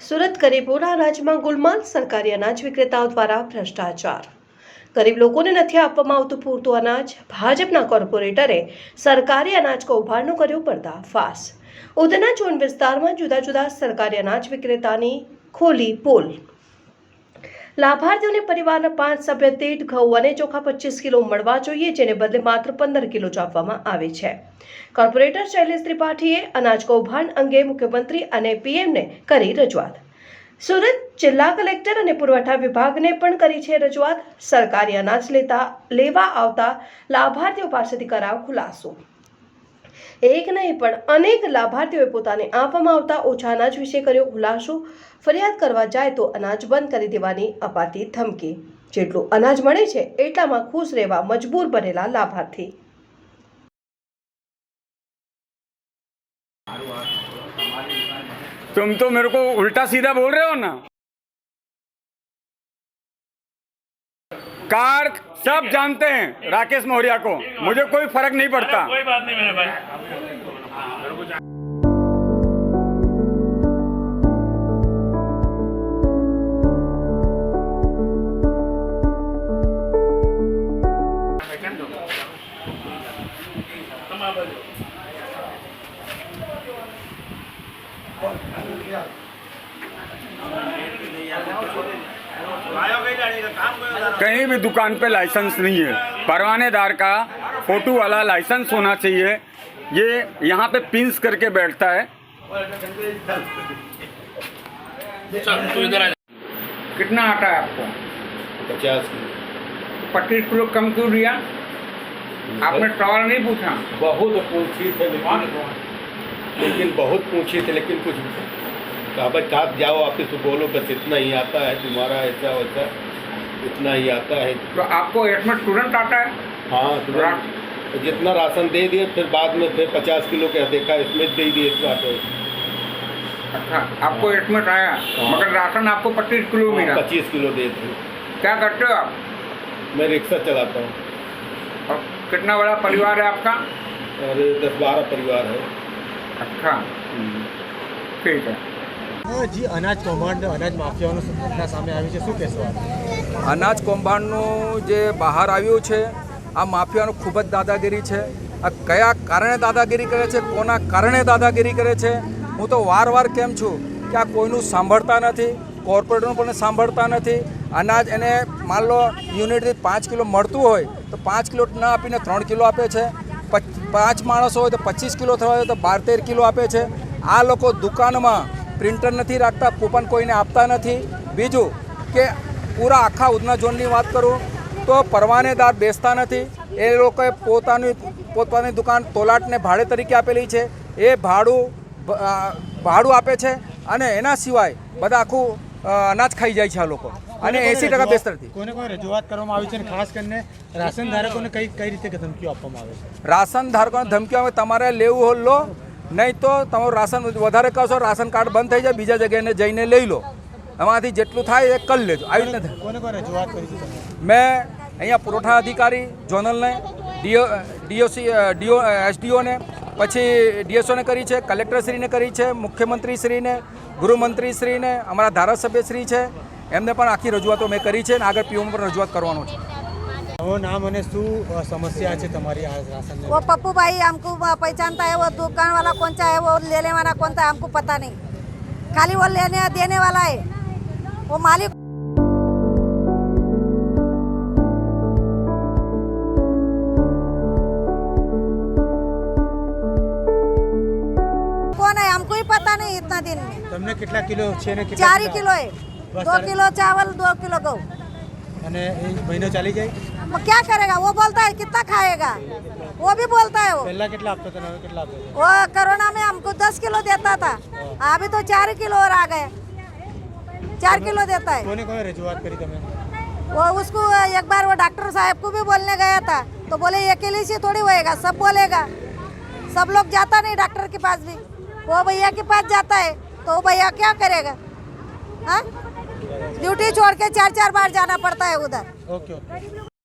સુરત ગરીબોના અનાજમાં ગુલમાલ, સરકારી અનાજ વિક્રેતાઓ દ્વારા ભ્રષ્ટાચાર. ગરીબ લોકોને નથી આપવામાં આવતું પૂરતું અનાજ. ભાજપના કોર્પોરેટરે સરકારી અનાજ કૌભાંડનો કર્યો પર્દાફાશ. ઉધના ચોન વિસ્તારમાં જુદા જુદા સરકારી અનાજ વિક્રેતાની ખોલી પોલ. લાભાર્થીઓને પરિવારના પાંચ સભ્ય દીઠ ઘઉં અને ચોખા પચીસ કિલો મળવા જોઈએ, જેને બદલે માત્ર પંદર કિલો જ આપવામાં આવે છે. કોર્પોરેટર શૈલેષ ત્રિપાઠીએ અનાજ કૌભાંડ અંગે મુખ્યમંત્રી અને પીએમને કરી રજૂઆત. સુરત જિલ્લા કલેક્ટર અને પુરવઠા વિભાગને પણ કરી છે રજૂઆત. સરકારી અનાજ લેતા લેવા આવતા લાભાર્થીઓ પાસેથી કરાવ ખુલાસો. એક નહીં પણ અનેક લાભાર્થીઓએ પોતાને આપવામાં આવતા ઓછા અનાજ વિશે કર્યો ખુલાસો ફરિયાદ કરવા જાય તો અનાજ બંધ કરી દેવાની અપાતી ધમકી જેટલું અનાજ મળે છે એટલામાં ખુશ રહેવા મજબૂર બનેલા લાભાર્થી तुम तो मेरे को उल्टा सीधा बोल रहे हो ना कार सब जानते हैं, राकेश मौर्या को। मुझे कोई फ़र्क नहीं पड़ता। कोई बात नहीं मेरे भाई। कहीं भी दुकान पे लाइसेंस नहीं है। परवानेदार का फ़ोटो वाला लाइसेंस होना चाहिए। ये यहाँ पे पिंस करके बैठता है। कितना आता है आपको? पचास। किलो पच्चीस किलो कम क्यों दिया? आपने सवाल नहीं पूछा? बहुत पूछी थे लेकिन लेकिन बहुत पूछी थे लेकिन कुछ कहा भाई आप जाओ में बोलो बस इतना ही आता है तुम्हारा ऐसा वैसा। इतना ही आता है। तो आपको इसमें तुरंत आता है? हाँ तुरंत जितना राशन दे दिए फिर बाद में फिर पचास किलो का देखा इसमें दे दिए इतना तो अच्छा आपको इसमें आया मगर राशन आपको पच्चीस किलो मिला। पच्चीस किलो दे दिए। क्या करते हो आप? मैं रिक्शा चलाता हूँ। और कितना बड़ा परिवार है आपका? अरे दस बारह परिवार है। अच्छा। ठीक है। અનાજ શું કહેશો અનાજ કૌભાંડનું જે બહાર આવ્યું છે, આ માફિયાનું ખૂબ જ દાદાગીરી છે. આ કયા કારણે દાદાગીરી કરે છે, કોના કારણે દાદાગીરી કરે છે, હું તો વાર વાર કેમ છું કે આ કોઈનું સાંભળતા નથી, કોર્પોરેટરનું પણ સાંભળતા નથી. અનાજ એને માન લો, યુનિટથી પાંચ કિલો મળતું હોય, તો પાંચ કિલો ન આપીને ત્રણ કિલો આપે છે. પાંચ માણસો હોય તો પચીસ કિલો થવા હોય તો બાર તેર કિલો આપે છે. આ લોકો દુકાનમાં પ્રિન્ટર નથી રાખતા કૂપન કોઈને આપતા નથી. બીજું કે પૂરા આખા ઉધના ઝોનની વાત કરું તો પરવાનેદાર બેસતા નથી. એ લોકોએ પોતાની પોતાની દુકાન તોલાટને ભાડે તરીકે આપેલી છે. એ ભાડું ભાડું આપે છે અને એના સિવાય બધા આખું અનાજ ખાઈ જાય છે આ લોકો. અને એંસી ટકા બેસતા નથી. કોને કોઈ રજૂઆત કરવામાં આવી છે અને ખાસ કરીને રાશન ધારકોને કઈ કઈ રીતે ધમકીઓ આપવામાં આવે છે? રાશન ધારકોને ધમકીઓ તમારે લેવું લો. નહીં તો તમારું રાશન વધારે કરશો રાશન કાર્ડ બંધ થઈ જાય બીજા જગ્યાએ જઈને લઈ લો. એમાંથી જેટલું થાય એ કરી લેજો. આવી રીતે રજૂઆત કરી મેં અહીંયા પુરવઠા અધિકારી ઝોનલને ડીઓ ડીઓસી ડીઓ એસડીઓને પછી ડીએસઓને કરી છે કલેક્ટરશ્રીને કરી છે મુખ્યમંત્રીશ્રીને ગૃહમંત્રીશ્રીને અમારા ધારાસભ્યશ્રી છે. એમને પણ આખી રજૂઆતો મેં કરી છે અને આગળ પીઓમાં પણ રજૂઆત કરવાનો છે. તમારું નામ અને શું અ, સમસ્યા છે તમારી આ રાશન वो पप्पू भाई हमको पहचानता है वो दुकान वाला कौन सा है वो लेने वाला कौन सा है हमको पता नहीं खाली वो लेने देने वाला है वो मालिक कौन है हमको ही पता नहीं इतना दिन में તમને કેટલા કિલો છે ને કેટલા चार ही किलो है बस दो चार- किलो चावल दो किलो गहूँ અને એ મહિનો ચાલી જાય वो क्या करेगा वो बोलता है कितना खाएगा वो भी बोलता है वो પહેલા કેટલા આપતો હતો ને હવે કેટલા આપે છે वो कोरोना में हमको दस किलो देता था अभी तो चार किलो और आ गए चार किलो देता है કોને કોઈ રજૂઆત કરી તમે वो उसको एक बार वो डॉक्टर साहब को भी बोलने गया था तो बोले अकेले से थोड़ी होएगा सब बोलेगा सब लोग जाता नहीं डॉक्टर के पास भी वो भैया के पास जाता है तो वो भैया क्या करेगा हाँ ड्यूटी छोड़ के चार चार बार जाना पड़ता है उधर